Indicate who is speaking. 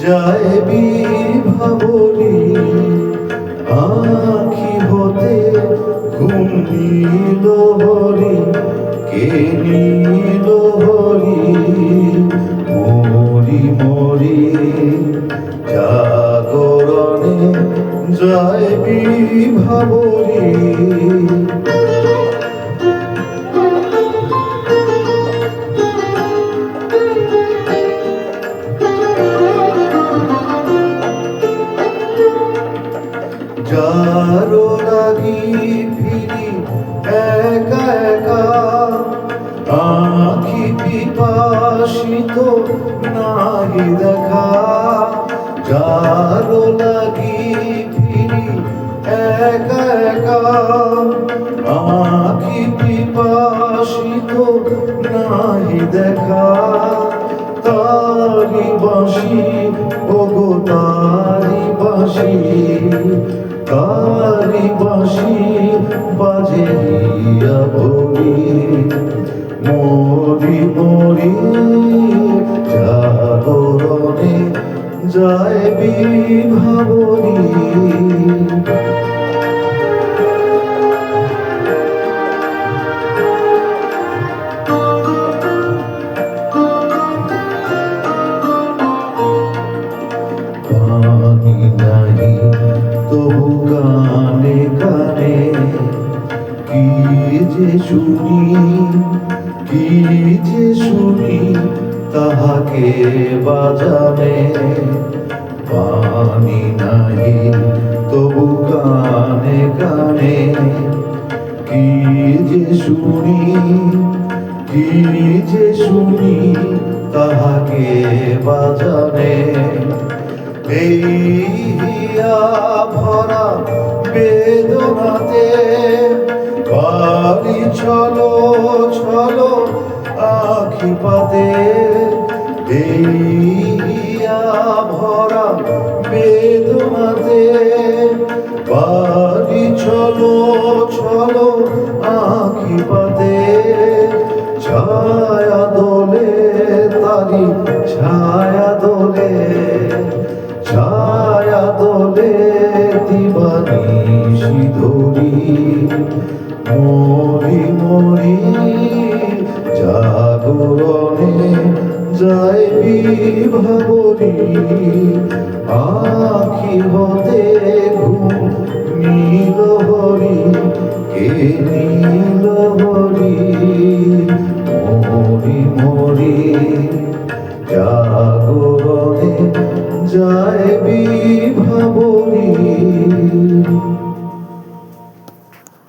Speaker 1: যায় বিভাবরী আখি হতে ঘুম নীল হরি কে নীল হরি? মরি মরি জাগরণে যায় বিভাবরী যারো লাগি ফিরি, একা একা আখি পিপাসিত নাহি দেখা। যারো লাগি ফিরি, একা একা আখি পিপাসিত নাহি দেখা। তারি বাঁশি, ওগো তারি বাঁশি তারি বাঁশি বাজে ভরি মরি মরি যায় বিভাবরী তবু গানে গানে, কি যে শুনি, কি যে শুনি, তাহাকে বাজানে। পানি নাই তবু গানে গানে, কি যে শুনি, কি যে শুনি, তাহাকে বাজানে। চলো চলো আখি পাতে। এই হিয়া ভরা বেদনাতে। বাড়ি চলো চলো আখি পাতে। ছায়া দোলে তারি, ছায়া দোলে। ছায়া দোলে দিবানি ধরি মরি মরি, জাগরণে যায় বিভাবরী আখি হতে ঘুম নীল হরি, কে নীল হরি? মরি মরি, জাগরণে যায় বিভাবরী